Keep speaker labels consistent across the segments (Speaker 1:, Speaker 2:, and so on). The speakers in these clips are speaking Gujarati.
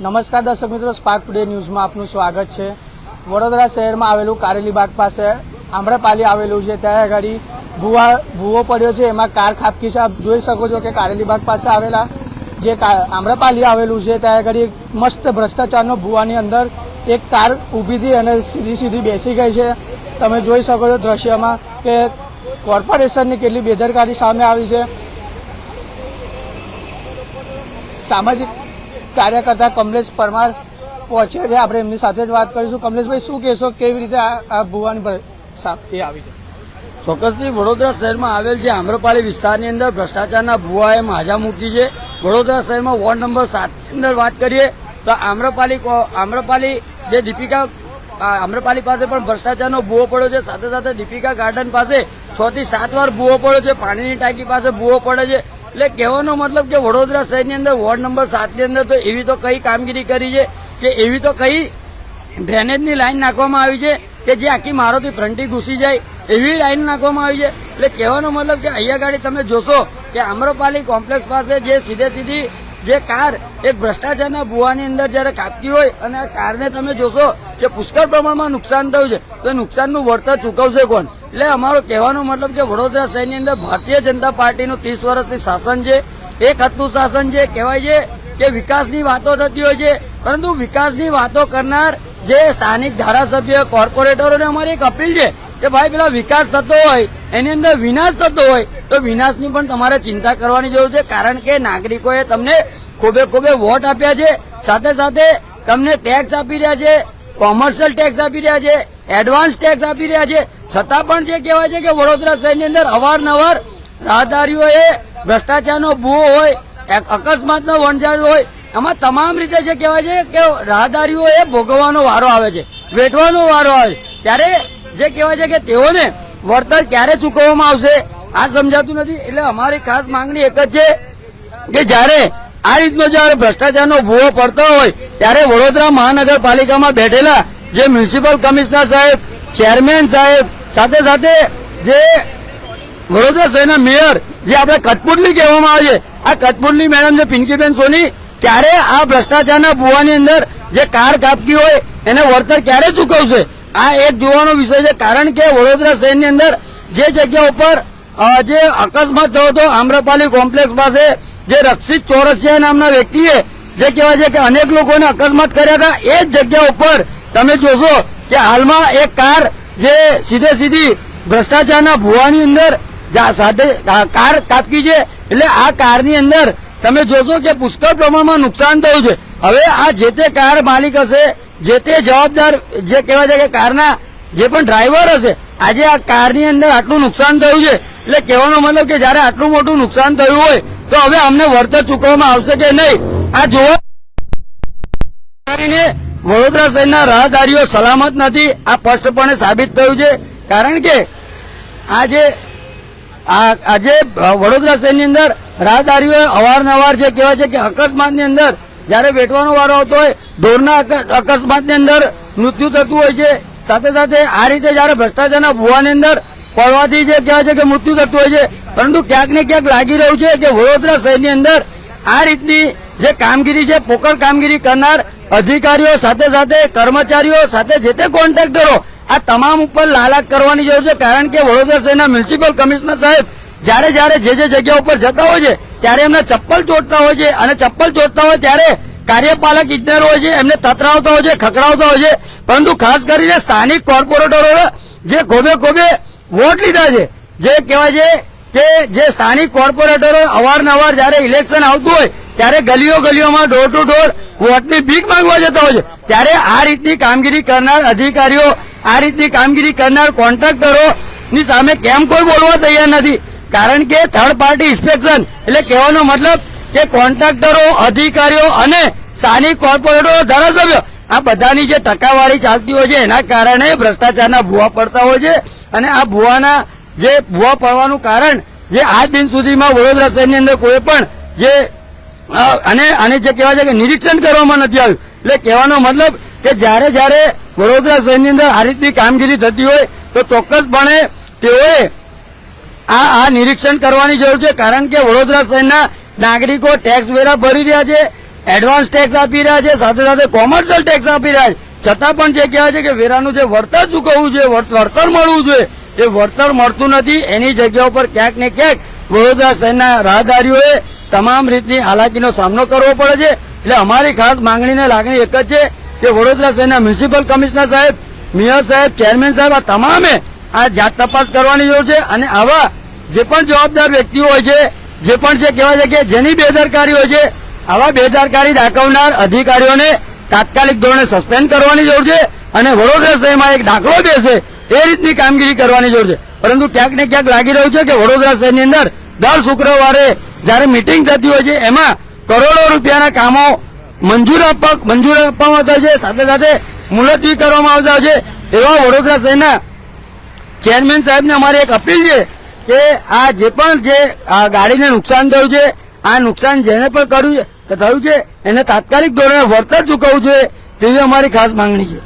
Speaker 1: નમસ્કાર દર્શક મિત્રો સ્પાર્ક ટુડે ન્યૂઝમાં આપનું સ્વાગત છે. વડોદરા શહેરમાં આવેલું કારેલીબાગ પાસે આમ્રપાલી આવેલું છે. ત્યાં આગળ ભૂવા ભૂવો પડ્યો છે. એમાં કાર ખાબકી છે. આપ જોઈ શકો છો કે કારેલીબાગ પાસે આવેલા જે આમ્રપાલી આવેલું છે, ત્યાં આગળ મસ્ત ભ્રષ્ટાચારનો ભૂવાની અંદર એક કાર ઊભી હતી અને સીધી સીધી બેસી ગઈ છે. તમે જોઈ શકો છો દ્રશ્યમાં કે કોર્પોરેશનની કેટલી બેદરકારી સામે આવી છે. સામાજિક કાર્યકર્તા કમલેશ પરમાર પહોંચ્યા છે. આપણે એમની સાથે જ વાત કરીશું. કમલેશભાઈ, શું કહેશો? કેવી રીતે આ ભુવાની એ આવી છે?
Speaker 2: ચોક્કસથી વડોદરા શહેરમાં આવેલ છે આમ્રપાલી વિસ્તારની અંદર ભ્રષ્ટાચારના ભુવા એ માજા મૂકી છે. વડોદરા શહેરમાં વોર્ડ નંબર સાતની અંદર વાત કરીએ, તો આમ્રપાલી આમ્રપાલી જે દીપિકા આમ્રપાલી પાસે પણ ભ્રષ્ટાચારનો ભૂવો પડ્યો છે. સાથે સાથે દીપિકા ગાર્ડન પાસે છ થી સાત વાર ભૂવો પડ્યો છે. પાણીની ટાંકી પાસે ભૂવો પડે છે. એટલે કહેવાનો મતલબ કે વડોદરા શહેરની અંદર વોર્ડ નંબર સાતની અંદર તો એવી તો કઈ કામગીરી કરી છે કે એવી તો કઈ ડ્રેનેજની લાઈન નાખવામાં આવી છે કે જે આખી મારોથી ફ્રન્ટી ઘૂસી જાય એવી લાઈન નાખવામાં આવી છે. એટલે કહેવાનો મતલબ કે અહીંયા ગાડી તમે જોશો કે આમ્રપાલી કોમ્પ્લેક્સ પાસે જે સીધે સીધી જે કાર એક ભ્રષ્ટાચારના ભુવાની અંદર જ્યારે કાપતી હોય અને આ કારને તમે જોશો કે પુષ્કળ પ્રમાણમાં નુકસાન થયું છે, તો નુકસાનનું વળતર ચૂકવશે કોણ? એટલે અમારો કહેવાનો મતલબ કે વડોદરા શહેરની અંદર ભારતીય જનતા પાર્ટીનું ત્રીસ વર્ષથી શાસન છે, એક હાથનું શાસન છે, કહેવાય છે કે વિકાસની વાતો થતી હોય છે, પરંતુ વિકાસની વાતો કરનાર જે સ્થાનિક ધારાસભ્ય, કોર્પોરેટરોને અમારી એક અપીલ છે કે ભાઈ, પેલા વિકાસ થતો હોય, એની અંદર વિનાશ થતો હોય, તો વિનાશની પણ તમારે ચિંતા કરવાની જરૂર છે. કારણ કે નાગરિકોએ તમને ખોબે ખોબે વોટ આપ્યા છે. સાથે સાથે તમને ટેક્સ આપી રહ્યા છે કોમર્શિયલ ટેક્સ આપી રહ્યા છે એડવાન્સ ટેક્સ આપી રહ્યા છે. છતાં પણ જે કહેવાય છે કે વડોદરા શહેરની અંદર અવારનવાર રાહદારીઓએ ભ્રષ્ટાચારનો ભૂવો હોય અકસ્માતનો વણઝાર હોય એમાં તમામ રીતે જે કહેવાય છે કે રાહદારીઓએ ભોગવવાનો વારો આવે છે. વેઠવાનો વારો આવે ત્યારે જે કહેવાય છે કે તેઓને વળતર ક્યારે ચૂકવવામાં આવશે, આ સમજાતું નથી. એટલે અમારી ખાસ માંગણી એક જ છે કે જ્યારે આ રીતનો જયારે ભ્રષ્ટાચારનો ભૂવો પડતો હોય, ત્યારે વડોદરા મહાનગરપાલિકામાં બેઠેલા જે મ્યુનિસિપલ કમિશનર સાહેબ, ચેરમેન સાહેબ, સાથે સાથે જે વડોદરા શહેરના મેયર, જે આપણે કટપુટલી કહેવામાં આવે છે, આ કટપુટલી મેડમ જે પિંકીબેન સોની, ત્યારે આ ભ્રષ્ટાચારના ભૂવાની અંદર જે કાર કાપકી હોય, એને વળતર ક્યારે ચૂકવશે? આ એક જોવાનો વિષય છે, કારણ કે વડોદરા શહેરની અંદર જે જગ્યા ઉપર જે અકસ્માત થયો હતો, આમ્રપાલી કોમ્પ્લેક્સ પાસે, જે રક્ષિત ચોરસિયા નામના વ્યક્તિએ જે કહેવાય છે કે અનેક લોકોને અકસ્માત કર્યા હતા, એ જ જગ્યા ઉપર તમે જોશો કે હાલમાં એક કાર જે સીધે સીધી ભ્રષ્ટાચારના ભુવાની અંદર સાથે કાર કાપકી છે, એટલે આ કારની અંદર તમે જોશો કે પુષ્કળ પ્રમાણમાં નુકસાન થયું છે. હવે આ જે તે કાર માલિક હશે જે તે જવાબદાર, જે કહેવાય છે કે કારના જે પણ ડ્રાઈવર હશે, આજે આ કારની અંદર આટલું નુકસાન થયું છે, એટલે કહેવાનો મતલબ કે જયારે આટલું મોટું નુકસાન થયું હોય, તો હવે અમને વળતર ચૂકવવામાં આવશે કે નહીં? આ જોવા વડોદરા શહેરના રાહદારીઓ સલામત નથી, આ સ્પષ્ટપણે સાબિત થયું છે. કારણ કે આજે આજે વડોદરા શહેરની અંદર રાહદારીઓ અવારનવાર જે કહેવાય છે કે અકસ્માતની અંદર જ્યારે વેઠવાનો વારો આવતો હોય ઢોરના અક- અકસ્માતની અંદર મૃત્યુ થતું હોય છે. સાથે સાથે આ રીતે જ્યારે ભ્રષ્ટાચારના ભૂવાની અંદર પડવાથી જે કહેવાય છે કે મૃત્યુ થતું હોય છે. પરંતુ ક્યાંક ને ક્યાંક લાગી રહ્યું છે કે વડોદરા શહેરની અંદર આ રીતની જે કામગીરી છે, પોકળ કામગીરી કરનાર અધિકારીઓ સાથે સાથે, કર્મચારીઓ સાથે જે તે કોન્ટ્રાક્ટરો, આ તમામ ઉપર લાલાક કરવાની જરૂર છે. કારણ કે વડોદરા શહેરના મ્યુનિસિપલ કમિશનર સાહેબ જ્યારે જ્યારે જે જે જગ્યા ઉપર જતા હોય છે, ત્યારે એમને ચપ્પલ ચોટતા હોય છે. અને ચપ્પલ ચોટતા હોય ત્યારે કાર્યપાલક ઇજનેરો હોય છે, એમને તતરાવતા હોય છે ખકડાવતા હોય છે. પરંતુ ખાસ કરીને સ્થાનિક કોર્પોરેટરો જે ખોબે ખોબે વોટ લીધા છે, જે કહેવાય છે કે જે સ્થાનિક કોર્પોરેટરો અવારનવાર જ્યારે ઇલેક્શન આવતું હોય, ત્યારે ગલીઓ ગલીઓમાં ડોર ટુ ડોર વોટની ભીખ માંગવા જતા હોય છે. ત્યારે આ રીતની કામગીરી કરનાર અધિકારીઓ, આ રીતની કામગીરી કરનાર કોન્ટ્રાક્ટરો ની સામે કેમ કોઈ બોલવા તૈયાર નથી? કારણ કે થર્ડ પાર્ટી ઇન્સ્પેક્શન એટલે કહેવાનો મતલબ કે કોન્ટ્રાક્ટરો, અધિકારીઓ અને સ્થાનિક કોર્પોરેટરો ધારાસભ્યો. આ બધાની જે ટકાવારી ચાલતી હોય છે, એના કારણે ભ્રષ્ટાચારના ભૂવા પડતા હોય છે અને આ ભૂવાના જે ભૂવા પડવાનું કારણ, જે આજ દિન સુધીમાં વડોદરા શહેરની અંદર કોઈ પણ જે અને અને જે કહેવાય છે કે નિરીક્ષણ કરવામાં નથી આવ્યું. એટલે કહેવાનો મતલબ કે જ્યારે જ્યારે વડોદરા શહેરની અંદર આ રીતની કામગીરી થતી હોય, તો ચોક્કસપણે તેઓએ આ આ નિરીક્ષણ કરવાની જરૂર છે. કારણ કે વડોદરા શહેરના નાગરિકો ટેક્સ વેરા ભરી રહ્યા છે. એડવાન્સ ટેક્સ આપી રહ્યા છે, સાથે સાથે કોમર્શિયલ ટેક્સ આપી રહ્યા છે. છતાં પણ જે કહેવાય છે કે વેરાનું જે વળતર ચૂકવવું જોઈએ વળતર મળવું જોઈએ, એ વળતર મળતું નથી. એની જગ્યા ઉપર ક્યાંક ને ક્યાંક વડોદરા શહેરના રાહદારીઓએ તમામ રીતની હાલાકીનો સામનો કરવો પડે છે. એટલે અમારી ખાસ માંગણીને લાગણી એક જ છે કે વડોદરા શહેરના મ્યુનિસિપલ કમિશનર સાહેબ, મેયર સાહેબ, ચેરમેન સાહેબ, આ તમામે આ જાત તપાસ કરવાની જરૂર છે અને આવા જે પણ જવાબદાર વ્યક્તિઓ હોય છે, જે પણ જે કહેવાય છે કે જેની બેદરકારી હોય છે આવા બેદરકારી દાખવનાર અધિકારીઓને તાત્કાલિક ધોરણે સસ્પેન્ડ કરવાની જરૂર છે અને વડોદરા શહેરમાં એક દાખલો બેસે એ રીતની કામગીરી કરવાની જરૂર છે. પરંતુ ક્યાંક ને ક્યાંક લાગી રહ્યું છે કે વડોદરા શહેરની અંદર દર શુક્રવારે જ્યારે મિટિંગ થતી હોય છે, એમાં કરોડો રૂપિયાના કામો મંજૂર આપવા મંજૂર આપવામાં આવતા છે, સાથે સાથે મુલતવી કરવામાં આવતા છે. એવા વડોદરા શહેરના ચેરમેન સાહેબને અમારી એક અપીલ છે કે આ જે પણ જે ગાડીને નુકસાન થયું છે, આ નુકસાન જેને પણ કર્યું છે થયું છે એને તાત્કાલિક ધોરણે વળતર ચૂકવવું જોઈએ તેવી અમારી ખાસ માંગણી છે.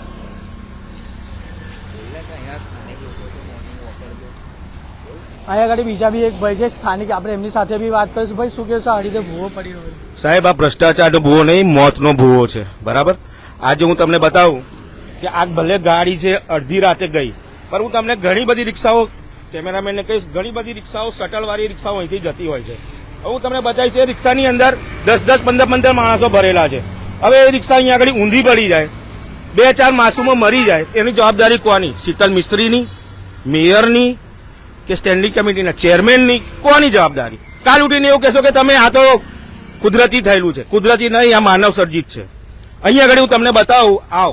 Speaker 1: અહીંયા આગળ બીજા બી એક ભાઈ છે સ્થાનિક. આપણે એમની સાથે બી વાત કરીશું. ભાઈ શું કહેશો? આ રીતે ભૂવો પડી રહ્યો
Speaker 3: સાહેબ આ ભ્રષ્ટાચારનો ભૂવો નહીં મોતનો ભૂવો છે. બરાબર? આજે હું તમને બતાવું કે આ ભલે ગાડી છે અડધી રાતે ગઈ પણ હું તમને ઘણી બધી રિક્ષાઓ કેમેરામેનને કહીશ ઘણી બધી રિક્ષાઓ શટલવાળી રિક્ષાઓ અહીંથી જતી હોય છે. હું તમને બતાવીશ, એ રિક્ષાની અંદર દસ દસ, પંદર પંદર માણસો ભરેલા છે. હવે એ રિક્ષા અહીંયા આગળ ઊંધી પડી જાય, બે, ચાર માસુમો મરી જાય, એની જવાબદારી કોની? શીતલ મિસ્ત્રીની, મેયરની કે સ્ટેન્ડિંગ કમિટીના ચેરમેનની? કોની જવાબદારી? કાલ ઉઠીને એવું કહેશો કે તમે આ તો કુદરતી થયેલું છે. કુદરતી નહીં, આ માનવ સર્જિત છે. અહીંયા આગળ હું તમને બતાવું, આવ.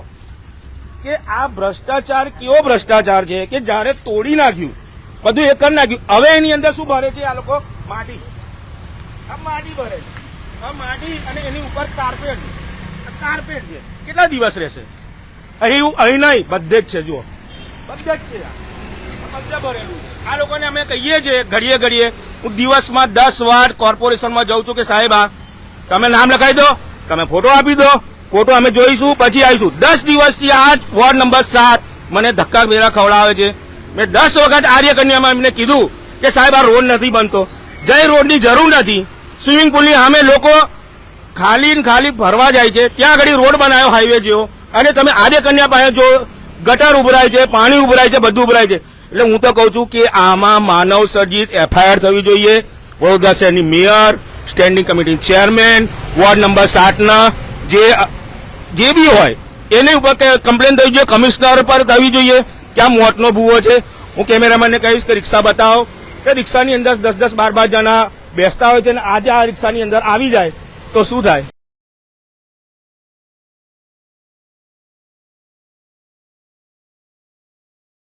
Speaker 3: કે આ ભ્રષ્ટાચાર કેવો ભ્રષ્ટાચાર છે કે જ્યારે તોડી નાખ્યું, બધું એક કરી નાખ્યું. હવે એની અંદર શું ભરે છે આ લોકો? માટી. આ માટી ભરે આ માટી અને એની ઉપર કાર્પેટ કાર્પેટ છે. કેટલા દિવસ રહેશે? અહીં અહીં નહીં બધે જ છે જુઓ. બધે જ છે બધે ભરેલું આ લોકોને અમે કહીએ છીએ ઘડીએ ઘડીએ હું દિવસમાં દસ વાર કોર્પોરેશનમાં જાઉં છું કે સાહેબ આ તમે નામ લખાવી દો તમે ફોટો આપી દો ફોટો અમે જોઈશું પછી આવીશું. દસ દિવસથી આ જ વોર્ડ નંબર સાત મને ધક્કા બેરા ખવડાવે છે. મેં દસ વખત આર્યકન્યામાં એમને કીધું કે સાહેબ આ રોડ નથી બનતો. જય રોડની જરૂર નથી. સ્વિમિંગ પુલની સામે લોકો ખાલી ને ખાલી ફરવા જાય છે. ત્યાં આગળ રોડ બનાવ્યો હાઈવે જેવો. અને તમે આદે કન્યા પાસે જો ગટર ઉભરાય છે, પાણી ઉભરાય છે, બધું ઉભરાય છે. એટલે હું તો કહું છું કે આમાં માનવ સર્જિત એફઆઈઆર થવી જોઈએ. વડોદરા શહેરની mayor standing committee chairman ward number સાતના જે જે બી હોય, એની ઉપર કમ્પ્લેન થવી જોઈએ કમિશનર પર થવી જોઈએ કે આ મોતનો ભૂવો છે. હું કેમેરામેનને કહીશ કે રિક્ષા બતાવો. કે રિક્ષાની અંદર દસ દસ બાર બાર જણા બેસતા હોય છે અને આજે આ રિક્ષાની અંદર આવી જાય તો શું થાય?